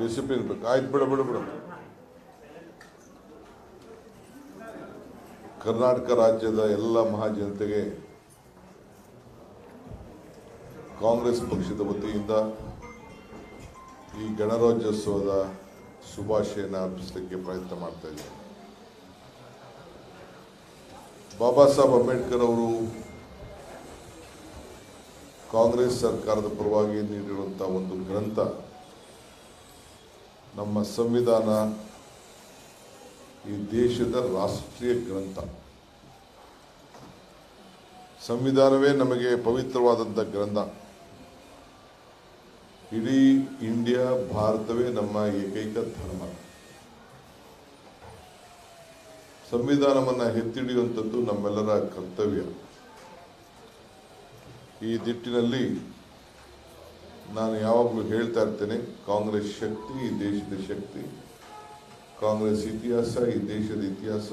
Discipline ಬೇಕು. ಆಯ್ತು ಬಿಡು ಬಿಡು ಬಿಡು. ಕರ್ನಾಟಕ ರಾಜ್ಯದ ಎಲ್ಲ ಮಹಾಜನತೆಗೆ ಕಾಂಗ್ರೆಸ್ ಪಕ್ಷದ ವತಿಯಿಂದ ಈ ಗಣರಾಜ್ಯೋತ್ಸವದ ಶುಭಾಶಯನ ಅರ್ಪಿಸಲಿಕ್ಕೆ ಪ್ರಯತ್ನ ಮಾಡ್ತಾ ಇದ್ದೇನೆ. ಬಾಬಾ ಸಾಹೇಬ್ ಅಂಬೇಡ್ಕರ್ ಅವರು ಕಾಂಗ್ರೆಸ್ ಸರ್ಕಾರದ ಪರವಾಗಿ ನೀಡಿರುವಂಥ ಒಂದು ಗ್ರಂಥ ನಮ್ಮ ಸಂವಿಧಾನ ಈ ದೇಶದ ರಾಷ್ಟ್ರೀಯ ಗ್ರಂಥ. ಸಂವಿಧಾನವೇ ನಮಗೆ ಪವಿತ್ರವಾದಂಥ ಗ್ರಂಥ. ಇಡೀ ಇಂಡಿಯಾ, ಭಾರತವೇ ನಮ್ಮ ಏಕೈಕ ಧರ್ಮ. ಸಂವಿಧಾನವನ್ನು ಎತ್ತಿಡಿಯುವಂಥದ್ದು ನಮ್ಮೆಲ್ಲರ ಕರ್ತವ್ಯ. ಈ ದಿಟ್ಟಿನಲ್ಲಿ ನಾನು ಯಾವಾಗಲೂ ಹೇಳ್ತಾ ಇರ್ತೇನೆ, ಕಾಂಗ್ರೆಸ್ ಶಕ್ತಿ, ಈ ದೇಶದ ಶಕ್ತಿ. ಕಾಂಗ್ರೆಸ್ ಇತಿಹಾಸ, ಈ ದೇಶದ ಇತಿಹಾಸ.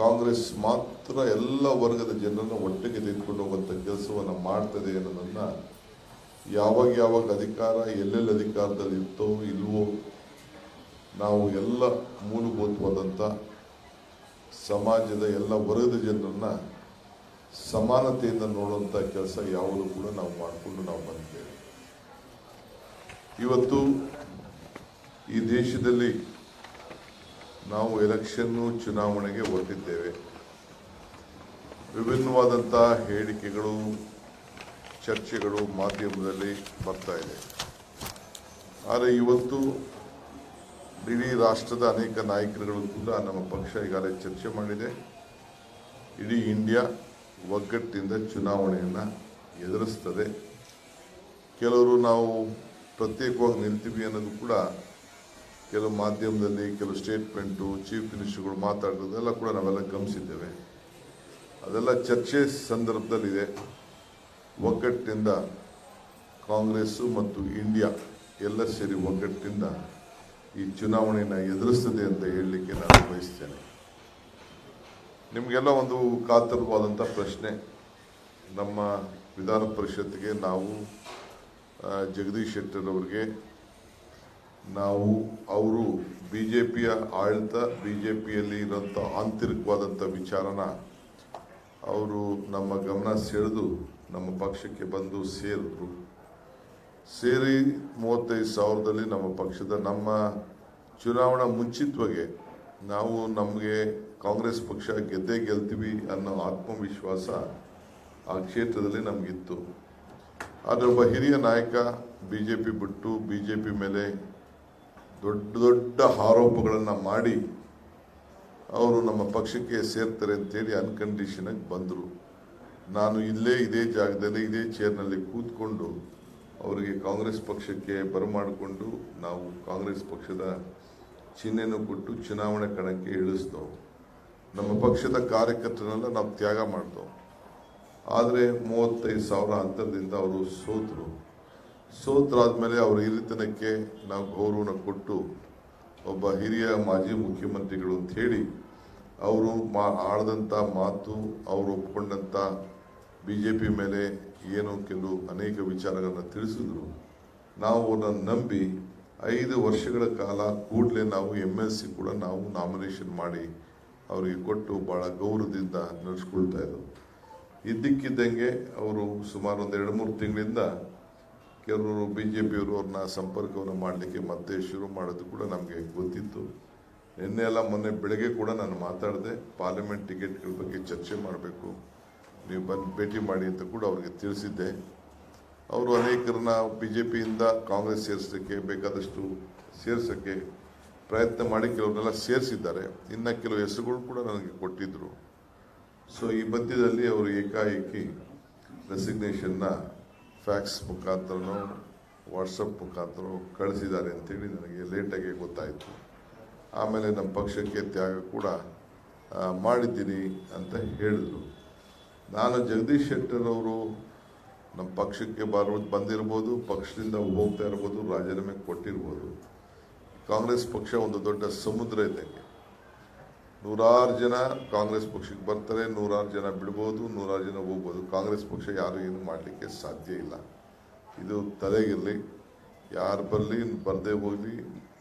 ಕಾಂಗ್ರೆಸ್ ಮಾತ್ರ ಎಲ್ಲ ವರ್ಗದ ಜನರನ್ನು ಒಟ್ಟಿಗೆ ತೆಗೆದುಕೊಂಡು ಹೋಗುವಂಥ ಕೆಲಸವನ್ನು ಮಾಡ್ತದೆ ಅನ್ನೋದನ್ನು ಯಾವಾಗ ಯಾವಾಗ ಅಧಿಕಾರ, ಎಲ್ಲೆಲ್ಲಿ ಅಧಿಕಾರದಲ್ಲಿ ಇರ್ತೋ ಇಲ್ವೋ, ನಾವು ಎಲ್ಲ ಮೂಲಭೂತವಾದಂಥ ಸಮಾಜದ ಎಲ್ಲ ವರ್ಗದ ಜನರನ್ನ ಸಮಾನತೆಯಿಂದ ನೋಡುವಂಥ ಕೆಲಸ ಯಾವುದು ಕೂಡ ನಾವು ಮಾಡಿಕೊಂಡು ನಾವು ಬಂದಿದ್ದೇವೆ. ಇವತ್ತು ಈ ದೇಶದಲ್ಲಿ ನಾವು ಎಲೆಕ್ಷನ್ನು ಚುನಾವಣೆಗೆ ಹೊರಟಿದ್ದೇವೆ. ವಿಭಿನ್ನವಾದಂಥ ಹೇಳಿಕೆಗಳು, ಚರ್ಚೆಗಳು ಮಾಧ್ಯಮದಲ್ಲಿ ಬರ್ತಾ ಇದೆ. ಆದರೆ ಇವತ್ತು ಇಡೀ ರಾಷ್ಟ್ರದ ಅನೇಕ ನಾಯಕರುಗಳು ಕೂಡ ನಮ್ಮ ಪಕ್ಷ ಈಗಾಗಲೇ ಚರ್ಚೆ ಮಾಡಿದೆ. ಇಡೀ ಇಂಡಿಯಾ ಒಗ್ಗಟ್ಟಿನಿಂದ ಚುನಾವಣೆಯನ್ನು ಎದುರಿಸ್ತದೆ. ಕೆಲವರು ನಾವು ಪ್ರತ್ಯೇಕವಾಗಿ ನಿಲ್ತೀವಿ ಅನ್ನೋದು ಕೂಡ ಕೆಲವು ಮಾಧ್ಯಮದಲ್ಲಿ, ಕೆಲವು ಸ್ಟೇಟ್ಮೆಂಟು, ಚೀಫ್ ಮಿನಿಸ್ಟರ್ಗಳು ಮಾತಾಡೋದೆಲ್ಲ ಕೂಡ ನಾವೆಲ್ಲ ಗಮನಿಸಿದ್ದೇವೆ. ಅದೆಲ್ಲ ಚರ್ಚೆ ಸಂದರ್ಭದಲ್ಲಿದೆ. ಒಗ್ಗಟ್ಟಿನಿಂದ ಕಾಂಗ್ರೆಸ್ಸು ಮತ್ತು ಇಂಡಿಯಾ ಎಲ್ಲ ಸೇರಿ ಒಗ್ಗಟ್ಟಿನಿಂದ ಈ ಚುನಾವಣೆಯನ್ನು ಎದುರಿಸ್ತದೆ ಅಂತ ಹೇಳಲಿಕ್ಕೆ ನಾನು ಬಯಸ್ತೇನೆ. ನಿಮಗೆಲ್ಲ ಒಂದು ಕಾತರವಾದಂಥ ಪ್ರಶ್ನೆ. ನಮ್ಮ ವಿಧಾನ ಪರಿಷತ್ಗೆ ನಾವು ಜಗದೀಶ್ ಶೆಟ್ಟರ್ ಅವರಿಗೆ ನಾವು, ಅವರು ಬಿ ಜೆ ಪಿಯ ಆಡಳಿತ ಬಿ ಜೆ ಪಿಯಲ್ಲಿ ಇರೋಂಥ ಆಂತರಿಕವಾದಂಥ ವಿಚಾರನ ಅವರು ನಮ್ಮ ಗಮನ ಸೆಳೆದು ನಮ್ಮ ಪಕ್ಷಕ್ಕೆ ಬಂದು ಸೇರಿದ್ರು. ಸೇರಿ ಮೂವತ್ತೈದು ಸಾವಿರದಲ್ಲಿ ನಮ್ಮ ಪಕ್ಷದ ನಮ್ಮ ಚುನಾವಣಾ ಮುಂಚಿತವಾಗಿ ನಾವು ನಮಗೆ ಕಾಂಗ್ರೆಸ್ ಪಕ್ಷ ಗೆದ್ದೇ ಗೆಲ್ತೀವಿ ಅನ್ನೋ ಆತ್ಮವಿಶ್ವಾಸ ಆ ಕ್ಷೇತ್ರದಲ್ಲಿ ನಮಗಿತ್ತು. ಆದರೆ ಒಬ್ಬ ಹಿರಿಯ ನಾಯಕ ಬಿ ಜೆ ಪಿ ಬಿಟ್ಟು ಬಿ ಜೆ ಪಿ ಮೇಲೆ ದೊಡ್ಡ ದೊಡ್ಡ ಆರೋಪಗಳನ್ನು ಮಾಡಿ ಅವರು ನಮ್ಮ ಪಕ್ಷಕ್ಕೆ ಸೇರ್ತಾರೆ ಅಂತೇಳಿ ಅನ್ಕಂಡೀಷನಾಗಿ ಬಂದರು. ನಾನು ಇಲ್ಲೇ ಇದೇ ಜಾಗದಲ್ಲಿ ಇದೇ ಚೇರ್ನಲ್ಲಿ ಕೂತ್ಕೊಂಡು ಅವರಿಗೆ ಕಾಂಗ್ರೆಸ್ ಪಕ್ಷಕ್ಕೆ ಬರಮಾಡಿಕೊಂಡು ನಾವು ಕಾಂಗ್ರೆಸ್ ಪಕ್ಷದ ಚಿಹ್ನೆಯನ್ನು ಕೊಟ್ಟು ಚುನಾವಣೆ ಕಣಕ್ಕೆ ಇಳಿಸ್ದವು ನಮ್ಮ ಪಕ್ಷದ ಕಾರ್ಯಕರ್ತರನ್ನೆಲ್ಲ ನಾವು ತ್ಯಾಗ ಮಾಡ್ದವು ಆದರೆ ಮೂವತ್ತೈದು ಸಾವಿರ ಅಂತರದಿಂದ ಅವರು ಸೋತರು. ಸೋತರಾದ್ಮೇಲೆ ಅವರ ಹಿರಿತನಕ್ಕೆ ನಾವು ಗೌರವನ ಕೊಟ್ಟು ಒಬ್ಬ ಹಿರಿಯ ಮಾಜಿ ಮುಖ್ಯಮಂತ್ರಿಗಳು ಅಂತ ಹೇಳಿ ಅವರು ಮಾ ಆಡಿದಂಥ ಮಾತು, ಅವರು ಒಪ್ಕೊಂಡಂಥ ಬಿ ಜೆ ಪಿ ಮೇಲೆ ಏನು ಕೆಲವು ಅನೇಕ ವಿಚಾರಗಳನ್ನು ತಿಳಿಸಿದ್ರು. ನಾವು ಅವರನ್ನು ನಂಬಿ ಐದು ವರ್ಷಗಳ ಕಾಲ ಕೂಡಲೇ ನಾವು ಎಂ ಎಲ್ ಸಿ ಕೂಡ ನಾವು ನಾಮಿನೇಷನ್ ಮಾಡಿ ಅವರಿಗೆ ಕೊಟ್ಟು ಭಾಳ ಗೌರವದಿಂದ ನಡೆಸ್ಕೊಳ್ತಾ ಇದ್ರು. ಇದ್ದಕ್ಕಿದ್ದಂಗೆ ಅವರು ಸುಮಾರು ಒಂದು ಎರಡು ಮೂರು ತಿಂಗಳಿಂದ ಕೆಲವರು ಬಿ ಜೆ ಪಿಯವರು ಅವ್ರನ್ನ ಸಂಪರ್ಕವನ್ನು ಮಾಡಲಿಕ್ಕೆ ಮತ್ತೆ ಶುರು ಮಾಡೋದು ಕೂಡ ನಮಗೆ ಗೊತ್ತಿತ್ತು. ನಿನ್ನೆ ಎಲ್ಲ ಮೊನ್ನೆ ಬೆಳಗ್ಗೆ ಕೂಡ ನಾನು ಮಾತಾಡಿದೆ, ಪಾರ್ಲಿಮೆಂಟ್ ಟಿಕೆಟ್ಗಳ ಬಗ್ಗೆ ಚರ್ಚೆ ಮಾಡಬೇಕು, ನೀವು ಬಂದು ಭೇಟಿ ಮಾಡಿ ಅಂತ ಕೂಡ ಅವರಿಗೆ ತಿಳಿಸಿದ್ದೆ. ಅವರು ಅನೇಕರನ್ನ ಬಿ ಜೆ ಪಿಯಿಂದ ಕಾಂಗ್ರೆಸ್ ಸೇರಿಸೋಕ್ಕೆ ಬೇಕಾದಷ್ಟು ಸೇರ್ಸೋಕ್ಕೆ ಪ್ರಯತ್ನ ಮಾಡಿ ಕೆಲವನ್ನೆಲ್ಲ ಸೇರಿಸಿದ್ದಾರೆ. ಇನ್ನು ಕೆಲವು ಹೆಸರುಗಳು ಕೂಡ ನನಗೆ ಕೊಟ್ಟಿದ್ದರು ಸೊ ಈ ಮಧ್ಯದಲ್ಲಿ ಅವರು ಏಕಾಏಕಿ ರೆಸಿಗ್ನೇಷನ್ನ ಫ್ಯಾಕ್ಸ್ ಮುಖಾಂತರನೋ ವಾಟ್ಸಪ್ ಮುಖಾಂತರ ಕಳಿಸಿದ್ದಾರೆ ಅಂತೇಳಿ ನನಗೆ ಲೇಟಾಗಿ ಗೊತ್ತಾಯಿತು. ಆಮೇಲೆ ನಮ್ಮ ಪಕ್ಷಕ್ಕೆ ತ್ಯಾಗ ಕೂಡ ಮಾಡಿದ್ದೀನಿ ಅಂತ ಹೇಳಿದರು. ನಾನು ಜಗದೀಶ್ ಶೆಟ್ಟರ್ ಅವರು ನಮ್ಮ ಪಕ್ಷಕ್ಕೆ ಬರೋದು ಬಂದಿರ್ಬೋದು, ಪಕ್ಷದಿಂದ ಹೋಗ್ತಾ ಇರ್ಬೋದು, ರಾಜೀನಾಮೆ ಕೊಟ್ಟಿರ್ಬೋದು. ಕಾಂಗ್ರೆಸ್ ಪಕ್ಷ ಒಂದು ದೊಡ್ಡ ಸಮುದ್ರ ಇದ್ದಂಗೆ ನೂರಾರು ಜನ ಕಾಂಗ್ರೆಸ್ ಪಕ್ಷಕ್ಕೆ ಬರ್ತಾರೆ, ನೂರಾರು ಜನ ಬಿಡ್ಬೋದು, ನೂರಾರು ಜನ ಹೋಗ್ಬೋದು. ಕಾಂಗ್ರೆಸ್ ಪಕ್ಷ ಯಾರು ಏನು ಮಾಡಲಿಕ್ಕೆ ಸಾಧ್ಯ ಇಲ್ಲ. ಇದು ತಲೆಗಿರಲಿ. ಯಾರು ಬರಲಿ, ಬರದೇ ಹೋಗಲಿ.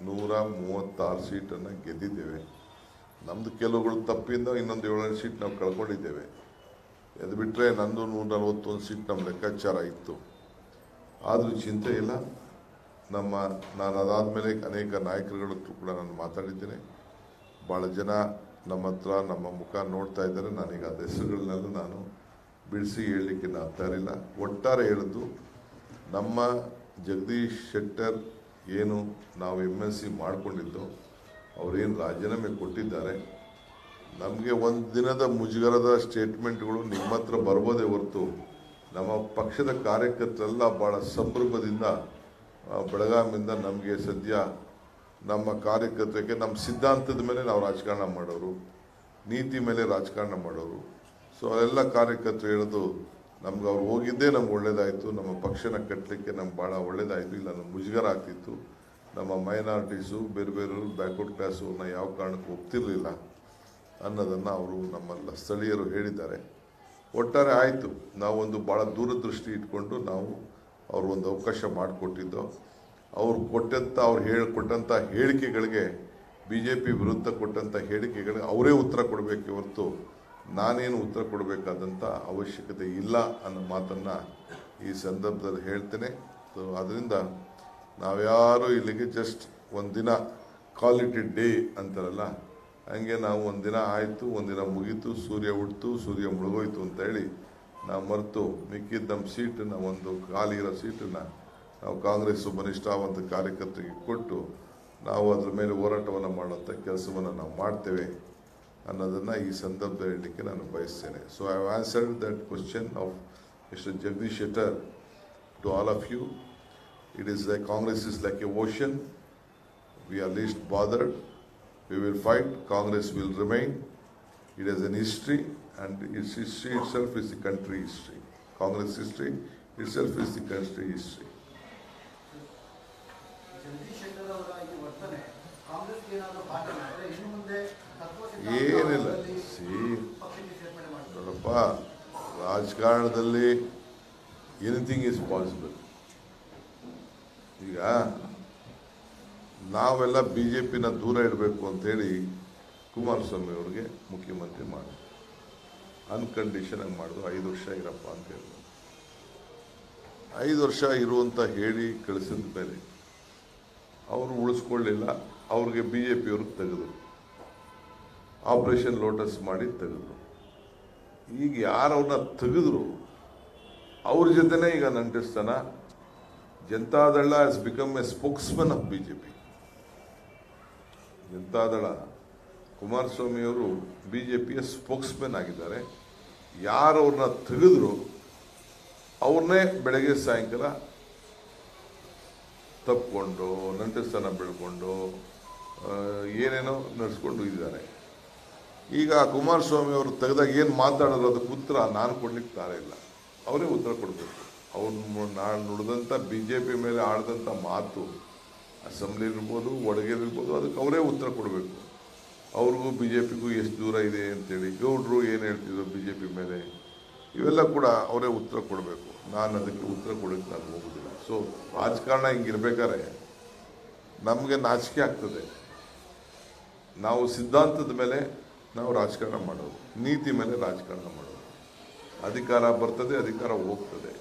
ನೂರ ಮೂವತ್ತಾರು ಸೀಟನ್ನು ಗೆದ್ದಿದ್ದೇವೆ. ನಮ್ಮದು ಕೆಲವುಗಳು ತಪ್ಪಿಂದ ಇನ್ನೊಂದು ಏಳೆಂಟು ಸೀಟ್ ನಾವು ಕಳ್ಕೊಂಡಿದ್ದೇವೆ. ಅದು ಬಿಟ್ಟರೆ ನಂದು ನೂರ ನಲವತ್ತೊಂದು ಸೀಟ್ ನಮ್ಮ ಲೆಕ್ಕಾಚಾರ ಇತ್ತು. ಆದರೂ ಚಿಂತೆ ಇಲ್ಲ. ನಮ್ಮ ನಾನು ಅದಾದ ಮೇಲೆ ಅನೇಕ ನಾಯಕರುಗಳ ಕೂಡ ನಾನು ಮಾತಾಡಿದ್ದೇನೆ. ಭಾಳ ಜನ ನಮ್ಮ ಹತ್ರ ನಮ್ಮ ಮುಖ ನೋಡ್ತಾ ಇದ್ದಾರೆ. ನನಗೆ ಅದ ಹೆಸರುಗಳನ್ನೆಲ್ಲ ನಾನು ಬಿಡಿಸಿ ಹೇಳಲಿಕ್ಕೆ ನಾನು ಇಲ್ಲ ಒಟ್ಟಾರೆ ಹೇಳಿದ್ದು ನಮ್ಮ ಜಗದೀಶ್ ಶೆಟ್ಟರ್ ಏನು ನಾವು ಎಂ ಎಸ್ ಸಿ ಮಾಡಿಕೊಂಡಿದ್ದು ಅವರೇನು ರಾಜೀನಾಮೆ ಕೊಟ್ಟಿದ್ದಾರೆ. ನಮಗೆ ಒಂದು ದಿನದ ಮುಜುಗರದ ಸ್ಟೇಟ್ಮೆಂಟ್ಗಳು ನಿಮ್ಮ ಹತ್ರ ಬರ್ಬೋದೇ ಹೊರತು ನಮ್ಮ ಪಕ್ಷದ ಕಾರ್ಯಕರ್ತರೆಲ್ಲ ಭಾಳ ಸಂಭ್ರಮದಿಂದ ಆ, ಬೆಳಗಾಮಿಂದ ನಮಗೆ ಸದ್ಯ ನಮ್ಮ ಕಾರ್ಯಕರ್ತರಿಗೆ ನಮ್ಮ ಸಿದ್ಧಾಂತದ ಮೇಲೆ ನಾವು ರಾಜಕಾರಣ ಮಾಡೋರು, ನೀತಿ ಮೇಲೆ ರಾಜಕಾರಣ ಮಾಡೋರು. ಸೊ ಎಲ್ಲ ಕಾರ್ಯಕರ್ತರು ಹೇಳೋದು ನಮ್ಗೆ ಅವ್ರು ಹೋಗಿದ್ದೇ ನಮ್ಗೆ ಒಳ್ಳೇದಾಯಿತು, ನಮ್ಮ ಪಕ್ಷನ ಕಟ್ಟಲಿಕ್ಕೆ ನಮ್ಗೆ ಭಾಳ ಒಳ್ಳೇದಾಯಿತು, ಇಲ್ಲ ನಮ್ಗೆ ಮುಜುಗರ ಆಗ್ತಿತ್ತು. ನಮ್ಮ ಮೈನಾರಿಟೀಸು ಬೇರೆ ಬೇರೆ ಬ್ಯಾಕ್ವರ್ಡ್ ಕ್ಲಾಸು ಯಾವ ಕಾರಣಕ್ಕೂ ಒಪ್ತಿರಲಿಲ್ಲ ಅನ್ನೋದನ್ನು ಅವರು ನಮ್ಮೆಲ್ಲ ಸ್ಥಳೀಯರು ಹೇಳಿದ್ದಾರೆ. ಒಟ್ಟಾರೆ ಆಯಿತು, ನಾವೊಂದು ಭಾಳ ದೂರದೃಷ್ಟಿ ಇಟ್ಕೊಂಡು ನಾವು ಅವ್ರು ಒಂದು ಅವಕಾಶ ಮಾಡಿಕೊಟ್ಟಿದ್ದು. ಅವ್ರು ಕೊಟ್ಟಂಥ ಅವ್ರು ಹೇಳಿಕೊಟ್ಟಂಥ ಹೇಳಿಕೆಗಳಿಗೆ ಬಿ ಜೆ ಪಿ ವಿರುದ್ಧ ಕೊಟ್ಟಂಥ ಹೇಳಿಕೆಗಳಿಗೆ ಅವರೇ ಉತ್ತರ ಕೊಡಬೇಕು ಹೊರತು ನಾನೇನು ಉತ್ತರ ಕೊಡಬೇಕಾದಂಥ ಅವಶ್ಯಕತೆ ಇಲ್ಲ ಅನ್ನೋ ಮಾತನ್ನು ಈ ಸಂದರ್ಭದಲ್ಲಿ ಹೇಳ್ತೇನೆ. ಸೊ ಅದರಿಂದ ನಾವ್ಯಾರು ಇಲ್ಲಿಗೆ ಜಸ್ಟ್ ಒಂದಿನ ಕ್ವಾಲಿಟಿ ಡೇ ಅಂತಾರಲ್ಲ, ಹಂಗೆ ನಾವು ಒಂದಿನ ಆಯಿತು ಒಂದಿನ ಮುಗೀತು, ಸೂರ್ಯ ಹುಟ್ಟಿತು ಸೂರ್ಯ ಮುಳುಗೋಯ್ತು ಅಂತ ಹೇಳಿ ನಾವು ಮರೆತು ಮಿಕ್ಕಿದ್ದ ನಮ್ಮ ಸೀಟನ್ನು, ಒಂದು ಖಾಲಿ ಇರೋ ಸೀಟನ್ನು ನಾವು ಕಾಂಗ್ರೆಸ್ ಬಲಿಷ್ಠಾವಂತ ಕಾರ್ಯಕರ್ತರಿಗೆ ಕೊಟ್ಟು ನಾವು ಅದ್ರ ಮೇಲೆ ಹೋರಾಟವನ್ನು ಮಾಡುವಂಥ ಕೆಲಸವನ್ನು ನಾವು ಮಾಡ್ತೇವೆ ಅನ್ನೋದನ್ನು ಈ ಸಂದರ್ಭದಲ್ಲಿ ಹೇಳಲಿಕ್ಕೆ ನಾನು ಬಯಸ್ತೇನೆ. So I have answered that question of mister Jagadish Shettar to all of you it is like Congress is like a ocean we are least bothered we will fight Congress will remain. It has an history, and its history itself is the country history. Congress history itself is the country history. ಏನಿಲ್ಲ see ನೋಡಪ್ಪ ರಾಜಕಾರಣದಲ್ಲಿ anything is possible ಈಗ ನಾವೆಲ್ಲ B J ಪಿನ ದೂರ ಇಡಬೇಕು ಅಂತೇಳಿ ಕುಮಾರಸ್ವಾಮಿ ಅವ್ರಿಗೆ ಮುಖ್ಯಮಂತ್ರಿ ಮಾಡಿದ್ರು ಅನ್ಕಂಡೀಷನ್ ಆಗಿ ಮಾಡಿದ್ರು ಐದು ವರ್ಷ ಇರಪ್ಪ ಅಂತ ಹೇಳಿದ್ರು ಐದು ವರ್ಷ ಇರುವಂತ ಹೇಳಿ ಕಳಿಸಿದ ಮೇಲೆ ಅವರು ಉಳಿಸ್ಕೊಳ್ಳಿಲ್ಲ, ಅವ್ರಿಗೆ ಬಿ ಜೆ ಪಿಯವ್ರಿಗೆ ತೆಗೆದ್ರು. ಆಪರೇಷನ್ ಲೋಟಸ್ ಮಾಡಿ ತೆಗೆದ್ರು. ಈಗ ಯಾರವ್ರನ್ನ ತೆಗೆದ್ರು? ಅವ್ರ ಜೊತೆನೇ ಈಗ ನಂಟಿಸ್ತಾನ. Janata Dal has become a spokesman of B J P Janata Dal ಕುಮಾರಸ್ವಾಮಿಯವರು ಬಿ ಜೆ ಪಿಯ ಸ್ಪೋಕ್ಸ್ಮನ್ ಆಗಿದ್ದಾರೆ. ಯಾರು ಅವ್ರನ್ನ ತೆಗೆದ್ರು, ಅವ್ರನ್ನೇ ಬೆಳಗ್ಗೆ ಸಾಯಂಕಾಲ ತಪ್ಪಿಕೊಂಡು ನಂಟಸ್ಥಾನ ಬೆಳ್ಕೊಂಡು ಏನೇನೋ ನಡೆಸ್ಕೊಂಡು ಇದ್ದಾರೆ ಈಗ ಕುಮಾರಸ್ವಾಮಿ ಅವರು ತೆಗೆದಾಗ ಏನು ಮಾತಾಡೋದು ಅದಕ್ಕೆ ಉತ್ತರ ನಾನು ಕೊಡ್ಲಿಕ್ಕೆ ತಾರ ಇಲ್ಲ. ಅವರೇ ಉತ್ತರ ಕೊಡಬೇಕು. ಅವ್ರು ನಾನು ನುಡಿದಂಥ ಬಿ ಜೆ ಪಿ ಮೇಲೆ ಆಡಿದಂಥ ಮಾತು ಅಸೆಂಬ್ಲಿ ಇರ್ಬೋದು ಒಡಗೇರಿರ್ಬೋದು ಅದಕ್ಕೆ ಅವರೇ ಉತ್ತರ ಕೊಡಬೇಕು. ಅವ್ರಿಗೂ ಬಿ ಜೆ ಪಿಗೂ ಎಷ್ಟು ದೂರ ಇದೆ ಅಂತೇಳಿ ಗೌಡರು ಏನು ಹೇಳ್ತಿದ್ರು ಬಿ ಜೆ ಪಿ ಮೇಲೆ? ಇವೆಲ್ಲ ಕೂಡ ಅವರೇ ಉತ್ತರ ಕೊಡಬೇಕು. ನಾನು ಅದಕ್ಕೆ ಉತ್ತರ ಕೊಡೋಕ್ಕೆ ನಾನು ಹೋಗೋದಿಲ್ಲ. ಸೊ ರಾಜಕಾರಣ ಹಿಂಗಿರ್ಬೇಕಾದ್ರೆ ನಮಗೆ ನಾಚಿಕೆ ಆಗ್ತದೆ. ನಾವು ಸಿದ್ಧಾಂತದ ಮೇಲೆ ನಾವು ರಾಜಕಾರಣ ಮಾಡೋದು. ನೀತಿ ಮೇಲೆ ರಾಜಕಾರಣ ಮಾಡೋದು. ಅಧಿಕಾರ ಬರ್ತದೆ, ಅಧಿಕಾರ ಹೋಗ್ತದೆ.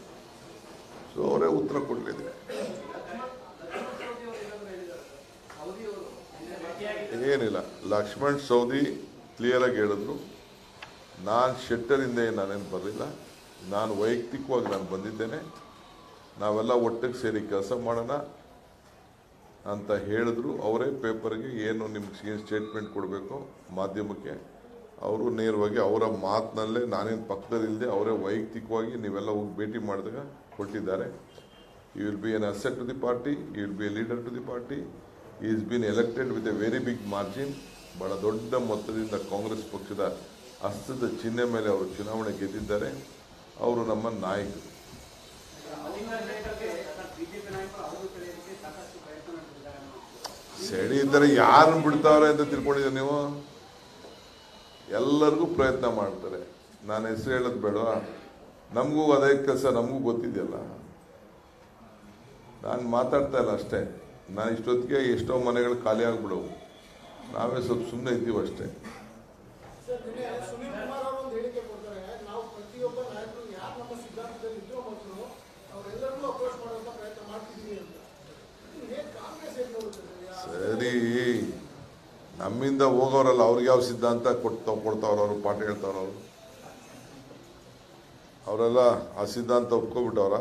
ಸೊ ಅವರೇ ಉತ್ತರ ಕೊಡಲಿದೆ ಏನಿಲ್ಲ. ಲಕ್ಷ್ಮಣ್ ಸೌದಿ ಕ್ಲಿಯರಾಗಿ ಹೇಳಿದ್ರು. ನಾನು ಶೆಟ್ಟರಿಂದ ನಾನೇನು ಬರಲಿಲ್ಲ. ನಾನು ವೈಯಕ್ತಿಕವಾಗಿ ನಾನು ಬಂದಿದ್ದೇನೆ. ನಾವೆಲ್ಲ ಒಟ್ಟಿಗೆ ಸೇರಿ ಕೆಲಸ ಮಾಡೋಣ ಅಂತ ಹೇಳಿದ್ರು. ಅವರೇ ಪೇಪರ್ಗೆ ಏನು ನಿಮ್ಗೆ ಏನು ಸ್ಟೇಟ್ಮೆಂಟ್ ಕೊಡಬೇಕು ಮಾಧ್ಯಮಕ್ಕೆ, ಅವರು ನೇರವಾಗಿ ಅವರ ಮಾತಿನಲ್ಲೇ ನಾನೇನು ಪಕ್ಕದಲ್ಲಿಲ್ಲದೆ ಅವರೇ ವೈಯಕ್ತಿಕವಾಗಿ ನೀವೆಲ್ಲ ಹೋಗಿ ಭೇಟಿ ಮಾಡಿದಾಗ ಕೊಟ್ಟಿದ್ದಾರೆ. You will be an asset to the party you will be a leader to the party is been elected with a very big margin ಬಹಳ ದೊಡ್ಡ ಮೊತ್ತದಿಂದ ಕಾಂಗ್ರೆಸ್ ಪಕ್ಷದ ಹಸ್ತದ ಚಿಹ್ನೆ ಮೇಲೆ ಅವರು ಚುನಾವಣೆ ಗೆದ್ದಿದ್ದಾರೆ. ಅವರು ನಮ್ಮ ನಾಯಕರು. ಇದ್ದರೆ ಯಾರನ್ನು ಬಿಡ್ತಾವ್ರೆ ಅಂತ ತಿಳ್ಕೊಂಡಿದ್ದೀರಿ ನೀವು? ಎಲ್ಲರಿಗೂ ಪ್ರಯತ್ನ ಮಾಡ್ತಾರೆ. ನಾನು ಹೆಸರು ಹೇಳೋದು ಬೇಡವಾ? ನಮಗೂ ಅದೇ ಕೆಲಸ, ನಮಗೂ ಗೊತ್ತಿದೆಯಲ್ಲ. ನಾನು ಮಾತಾಡ್ತಾ ಇಲ್ಲ ಅಷ್ಟೇ. ನಾನು ಇಷ್ಟೊತ್ತಿಗೆ ಎಷ್ಟೋ ಮನೆಗಳು ಖಾಲಿ ಆಗ್ಬಿಡವು. ನಾವೇ ಸ್ವಲ್ಪ ಸುಮ್ಮನೆ ಇದ್ದೀವಿ ಅಷ್ಟೇ. ಸರ್ ನಮ್ಮಿಂದ ಹೋಗೋರಲ್ಲ ಅವ್ರಿಗೆ ಯಾವ ಸಿದ್ಧಾಂತ ಕೊಡ್ತಾವ್ ಕೊಡ್ತಾವ್ರ ಅವರು ಪಾಠ ಹೇಳ್ತಾವ್ರ ಅವರು? ಅವರೆಲ್ಲ ಆ ಸಿದ್ಧಾಂತ ಒಪ್ಕೊಬಿಟ್ಟವ್ರ?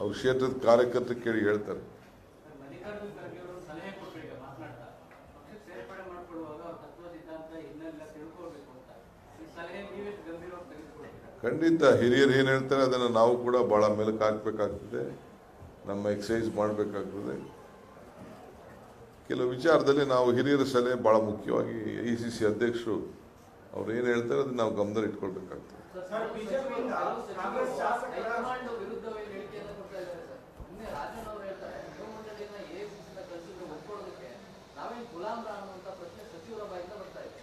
ಅವ್ರ ಕ್ಷೇತ್ರದ ಕಾರ್ಯಕರ್ತರು ಕೇಳಿ ಹೇಳ್ತಾರೆ. ಖಂಡಿತ ಹಿರಿಯರು ಏನು ಹೇಳ್ತಾರೆ ಅದನ್ನು ನಾವು ಕೂಡ ಭಾಳ ಮೆಲುಕು ಹಾಕಬೇಕಾಗ್ತದೆ. ನಮ್ಮ ಎಕ್ಸಸೈಸ್ ಮಾಡಬೇಕಾಗ್ತದೆ. ಕೆಲವು ವಿಚಾರದಲ್ಲಿ ನಾವು ಹಿರಿಯರ ಸಲಹೆ ಭಾಳ ಮುಖ್ಯವಾಗಿ ಐ ಸಿ ಸಿ ಅಧ್ಯಕ್ಷರು ಅವ್ರು ಏನು ಹೇಳ್ತಾರೆ ಅದನ್ನು ನಾವು ಗಮನ ಇಟ್ಕೊಳ್ಬೇಕಾಗ್ತದೆ ಸರ್, BJP ಯಿಂದ ಕಾಂಗ್ರೆಸ್ ಶಾಸಕರ- ಹೈಕಮಾಂಡ್ ವಿರುದ್ಧವೇ ಹೇಳಿಕೆಯನ್ನು ಕೊಡ್ತಾ ಇದ್ದಾರೆ ಸರ್ ನಿನ್ನೆ ರಾಜನ್ ಅವರು ಹೇಳ್ತಾರೆ ಗೃಹಮಂಡಳಿಯನ್ನ ಎಐಸಿಸಿಯಿಂದ ಕಳಿಸಿದ್ರೆ ಒಪ್ಕೊಳ್ಳೋದಕ್ಕೆ ನಾವೇನು ಗುಲಾಮ್ರ ಅನ್ನುವಂಥ ಪ್ರಶ್ನೆ ಸಚಿವರ ಬಾಯಿಂದ ಬರ್ತಾ ಇದೆ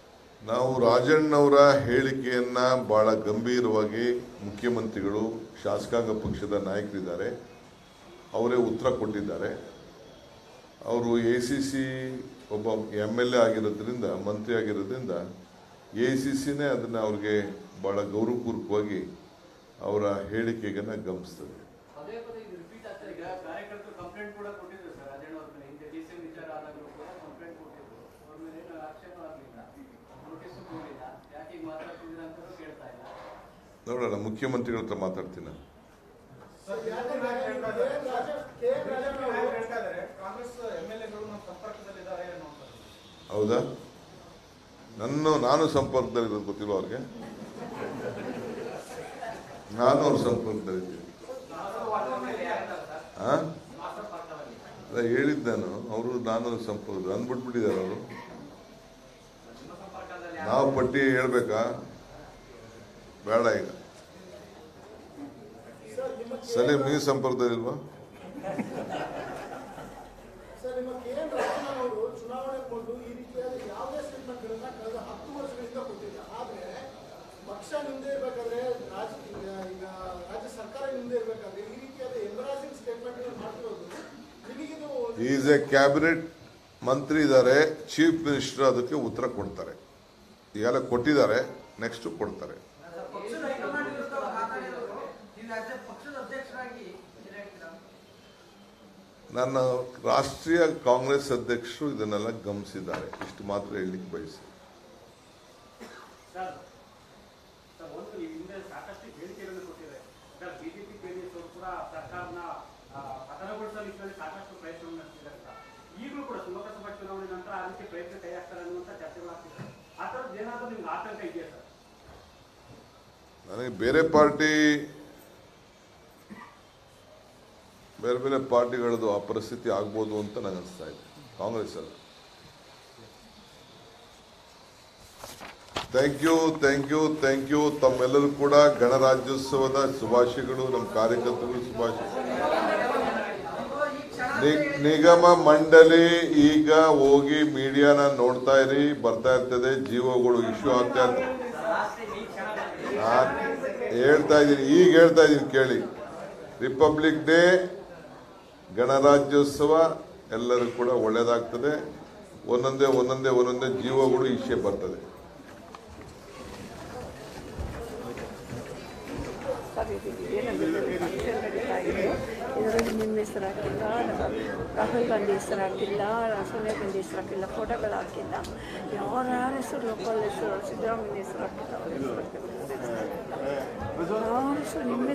ನಾವು ರಾಜಣ್ಣವರ ಹೇಳಿಕೆಯನ್ನು ಬಹಳ ಗಂಭೀರವಾಗಿ ಮುಖ್ಯಮಂತ್ರಿಗಳು, ಶಾಸಕಾಂಗ ಪಕ್ಷದ ನಾಯಕರಿದ್ದಾರೆ. ಅವರೇ ಉತ್ತರ ಕೊಟ್ಟಿದ್ದಾರೆ. ಅವರು ಎ ಸಿ ಸಿ ಒಬ್ಬ ಎಂ ಎಲ್ ಎ ಆಗಿರೋದ್ರಿಂದ, ಮಂತ್ರಿ ಆಗಿರೋದ್ರಿಂದ ಎ ಸಿ ಸಿನೇ ಅದನ್ನು ಅವ್ರಿಗೆ ಭಾಳ ಗೌರವಪೂರ್ವಕವಾಗಿ ಅವರ ಹೇಳಿಕೆಗನ್ನು ಗಮನಿಸ್ತದೆ ಪದೇ ಪದೇ ಇದು ರಿಪೀಟ್ ಆಗ್ತಾ ಈಗ ಕಾರ್ಯಕರ್ತರು ಕಂಪ್ಲೇಂಟ್ ಕೂಡ ಕೊಟ್ಟಿದ್ರು ಸರ್ ರಾಜಣ್ಣ ಅವ್ರ ಮೇಲೆ ಹಿಂದೆ ಡಿ ಸಿ ವಿಚಾರ ಆದಾಗಲೂ ಕೂಡ ಕಂಪ್ಲೇಂಟ್ ಕೊಟ್ಟಿದ್ರು ಅವ್ರ ಮೇಲೆ ಏನು ಆಕ್ಷೇಪ ಆಗಲಿಲ್ಲ ನೋಟಿಸ್ ಕೊಡಲಿಲ್ಲ ಯಾಕೆ ಈಗ ಮಾತಾಡ್ತಿದ್ದೀರಾ ಅಂತಲೂ ಕೇಳ್ತಾ ಇಲ್ಲ ನೋಡೋಣ ಮುಖ್ಯಮಂತ್ರಿಗಳ ಹತ್ರ ಮಾತಾಡ್ತೀನಿ ನಾನು. ಸರ್, ಯಾಕಂದ್ರೆ K N Raja K N Rajan ಅವರು ಹೇಳ್ತಾ ಇದ್ದಾರೆ ಕಾಂಗ್ರೆಸ್ ಎಂ ಎಲ್ ಎಗಳು ಮುಖ್ಯಮಂತ್ರಿಗಳ ಹತ್ರ ಮಾತಾಡ್ತೀನಿ. ಹೌದಾ? ನನ್ನ ನಾನು ಸಂಪರ್ಕದಲ್ಲಿರೋದು ಗೊತ್ತಿಲ್ಲ ಅವ್ರಿಗೆ? ನಾನು ಅವ್ರ ಸಂಪರ್ಕದಲ್ಲಿದ್ದೀನಿ. ಆ? ಅಲ್ಲ ಹೇಳಿದ್ದು ನಾನು ಅವರು ನಾನು ಸಂಪರ್ಕದ ಸಂಪರ್ಕ ಅಂದ್ಬಿಟ್ಬಿಟ್ಟಿದ್ದಾರೆ ಅವರು. ನಾವು ಪಟ್ಟಿ ಹೇಳ್ಬೇಕಾ? ಬೇಡ ಈಗ. ಸಲೀಂ ನೀವು ಮಾಡ್ತಿರೋದು ನಿಮಗಿದು ಈಸ್ ಎ ಕ್ಯಾಬಿನೆಟ್ ಮಂತ್ರಿ ಇದ್ದಾರೆ ಚೀಫ್ ಮಿನಿಸ್ಟರ್ ಅದಕ್ಕೆ ಉತ್ತರ ಕೊಡ್ತಾರೆ. ಈಗೆಲ್ಲ ಕೊಟ್ಟಿದ್ದಾರೆ ನೆಕ್ಸ್ಟ್ ಕೊಡ್ತಾರೆ ಪಕ್ಷದ ಹೈಕಮಾಂಡ್ ವಿರುದ್ಧ ಅವ್ರು ಮಾತಾಡಿರೋದು ನೀವು ಆಸ್ ಎ ಪಕ್ಷದ ಅಧ್ಯಕ್ಷರಾಗಿ ಏನ್ ಹೇಳ್ತೀರಾ ನನ್ನ ರಾಷ್ಟ್ರೀಯ ಕಾಂಗ್ರೆಸ್ ಅಧ್ಯಕ್ಷರು ಇದನ್ನೆಲ್ಲ ಗಮನಿಸಿದ್ದಾರೆ. ಇಷ್ಟು ಮಾತ್ರ ಹೇಳಲಿಕ್ಕೆ ಬಯಸಿ. ನನಗೆ ಬೇರೆ ಪಾರ್ಟಿ ಬೇರೆ ಬೇರೆ ಪಾರ್ಟಿಗಳದ್ದು ಆ ಪರಿಸ್ಥಿತಿ ಆಗ್ಬೋದು ಅಂತ ನನಗೆ ಅನಿಸ್ತಾ ಇದೆ. Congress sir thank you thank you thank you ತಮ್ಮೆಲ್ಲರೂ ಕೂಡ ಗಣರಾಜ್ಯೋತ್ಸವದ ಶುಭಾಶಯಗಳು, ನಮ್ಮ ಕಾರ್ಯಕರ್ತರು ಶುಭಾಶಯ. ನಿಗಮ ಮಂಡಳಿ ಈಗ ಹೋಗಿ ಮೀಡಿಯಾನ ನೋಡ್ತಾ ಇರಿ, ಬರ್ತಾ ಇರ್ತದೆ, ಜೀವಗಳು ಇಶ್ಯೂ ಆಗ್ತಾ ಇರ್ತದೆ. ಹೇಳ್ತಾ ಇದ್ದೀನಿ, ಈಗ ಹೇಳ್ತಾ ಇದ್ದೀನಿ ಕೇಳಿ. ರಿಪಬ್ಲಿಕ್ ಡೇ ಗಣರಾಜ್ಯೋತ್ಸವ ಎಲ್ಲರೂ ಕೂಡ ಒಳ್ಳೆಯದಾಗ್ತದೆ ಒಂದೊಂದೇ ಒಂದೊಂದೇ ಒಂದೊಂದೇ ಜೀವಗಳು ಈಚೆ ಬರ್ತದೆ. ನಿಮ್ಮ ಹೆಸರು ಹಾಕಿಲ್ಲ ರಾಹುಲ್ ಗಾಂಧಿ ಹೆಸರು ಹಾಕಿಲ್ಲ ಸೋನಿಯಾ ಗಾಂಧಿ ಹೆಸರು ಹಾಕಿಲ್ಲ ಫೋಟೋಗಳು ಹಾಕಿಲ್ಲ. ಯಾರ ಯಾರ ಹೆಸರು, ಲೋಕಲ್ ಹೆಸರು, ಸಿದ್ದರಾಮಯ್ಯ ಹೆಸರು ಹಾಕಿಲ್ಲ, ಅವ್ರ ಹೆಸರು ಹಾಕಿಲ್ಲ. ಯಾರ ಹೆಸರು, ನಿಮ್ಮ